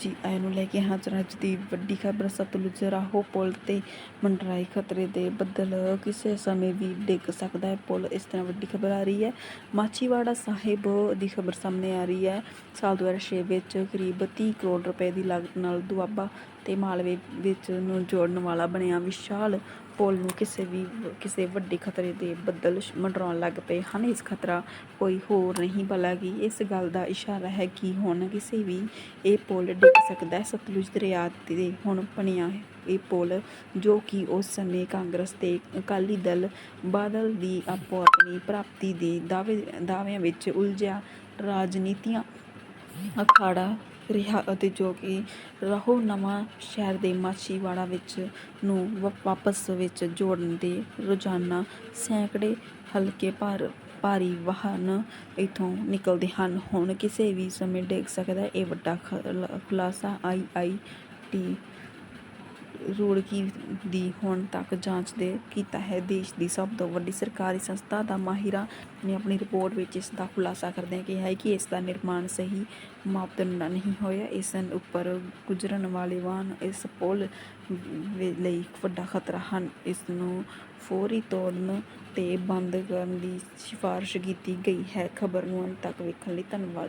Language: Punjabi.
ਜੀ ਆਇਆਂ ਨੂੰ ਲੈ ਕੇ ਹਾਜ਼ਰ ਹਾਂ। ਅੱਜ ਦੀ ਵੱਡੀ ਖਬਰ ਸਤਲੁਜ ਰਾਹੋ ਪੁਲ ਤੇ ਮੰਡਰਾਈ ਖਤਰੇ ਦੇ ਬੱਦਲ। ਕਿਸੇ ਸਮੇਂ ਵੀ ਡਿੱਗ ਸਕਦਾ ਹੈ ਪੁਲ। ਇਸ ਤਰ੍ਹਾਂ ਵੱਡੀ ਖਬਰ ਆ ਰਹੀ ਹੈ। ਮਾਚੀਵਾੜਾ ਸਾਹਿਬ ਦੀ ਖਬਰ ਸਾਹਮਣੇ ਆ ਰਹੀ ਹੈ। ਸਾਲ 2006 ਵਿੱਚ ਕਰੀਬ 30 ਕਰੋੜ ਰੁਪਏ ਦੀ ਲਾਗਤ ਨਾਲ ਦੁਆਬਾ ਤੇ ਮਾਲਵੇ ਵਿੱਚ ਨੂੰ ਜੋੜਨ ਵਾਲਾ ਬਣਿਆ ਵਿਸ਼ਾਲ ਪੁਲ ਨੂੰ ਕਿਸੇ ਵੀ ਕਿਸੇ ਵੱਡੇ ਖਤਰੇ ਦੇ ਬੱਦਲ ਮੰਡਰਾਉਣ ਲੱਗ ਪਏ ਹਨ। ਇਸ ਖਤਰਾ ਕੋਈ ਹੋਰ ਨਹੀਂ ਬਲਕਿ ਇਸ ਗੱਲ ਦਾ ਇਸ਼ਾਰਾ ਹੈ ਕਿ ਹੁਣ ਕਿਸੇ ਵੀ ਇਹ ਪੁਲ ਡਿੱਗ ਸਕਦਾ ਹੈ। ਸਤਲੁਜ ਦਰਿਆ ਤੇ ਹੁਣ ਬਣਿਆ ਇਹ ਪੁਲ, ਜੋ ਕਿ ਉਸ ਸਮੇਂ ਕਾਂਗਰਸ ਤੇ ਅਕਾਲੀ ਦਲ ਬਾਦਲ ਦੀ ਆਪੋ ਆਪਣੀ ਪ੍ਰਾਪਤੀ ਦੇ ਦਾਅਵੇ, ਦਾਅਵਿਆਂ ਵਿੱਚ ਉਲਝਿਆ। ਰਾਜਨੀਤੀਆਂ ਅਖਾੜਾ ਰਿਹਾ ਅਤੇ ਜੋ ਕਿ ਰਹੋ ਨਵਾਂ ਸ਼ਹਿਰ ਦੇ ਮਾਛੀਵਾੜਾ ਵਿੱਚ ਨੂੰ ਵਾਪਸ ਵਿੱਚ ਜੋੜਨ ਦੇ ਰੋਜ਼ਾਨਾ ਸੈਂਕੜੇ ਹਲਕੇ ਭਾਰ ਭਾਰੀ ਵਾਹਨ ਇੱਥੋਂ ਨਿਕਲਦੇ ਹਨ। ਹੁਣ ਕਿਸੇ ਵੀ ਸਮੇਂ ਡਿੱਗ ਸਕਦਾ ਇਹ ਵੱਡਾ ਖੁਲਾਸਾ ਆਈ ਆਈ ਟੀ ਰੁੜਕੀ ਦੀ ਹੁਣ ਤੱਕ ਜਾਂਚ ਦੇ ਕੀਤਾ ਹੈ। ਦੇਸ਼ ਦੀ ਸਭ ਤੋਂ ਵੱਡੀ ਸਰਕਾਰੀ ਸੰਸਥਾ ਦਾ ਮਾਹਿਰਾਂ ਨੇ ਆਪਣੀ ਰਿਪੋਰਟ ਵਿੱਚ ਇਸ ਦਾ ਖੁਲਾਸਾ ਕਰਦਿਆਂ ਕਿਹਾ ਹੈ ਕਿ ਇਸ ਦਾ ਨਿਰਮਾਣ ਸਹੀ ਮਾਪਦੰਡ ਨਾਲ ਨਹੀਂ ਹੋਇਆ। ਇਸ ਉੱਪਰ ਗੁਜ਼ਰਨ ਵਾਲੇ ਵਾਹਨ ਇਸ ਪੁਲ ਲਈ ਇੱਕ ਵੱਡਾ ਖਤਰਾ ਹਨ। ਇਸ ਨੂੰ ਫੌਰੀ ਤੋੜਨ ਤੇ ਬੰਦ ਕਰਨ ਦੀ ਸਿਫਾਰਿਸ਼ ਕੀਤੀ ਗਈ ਹੈ। ਖਬਰ ਨੂੰ ਅੰਤ ਤੱਕ ਵੇਖਣ ਲਈ ਧੰਨਵਾਦ।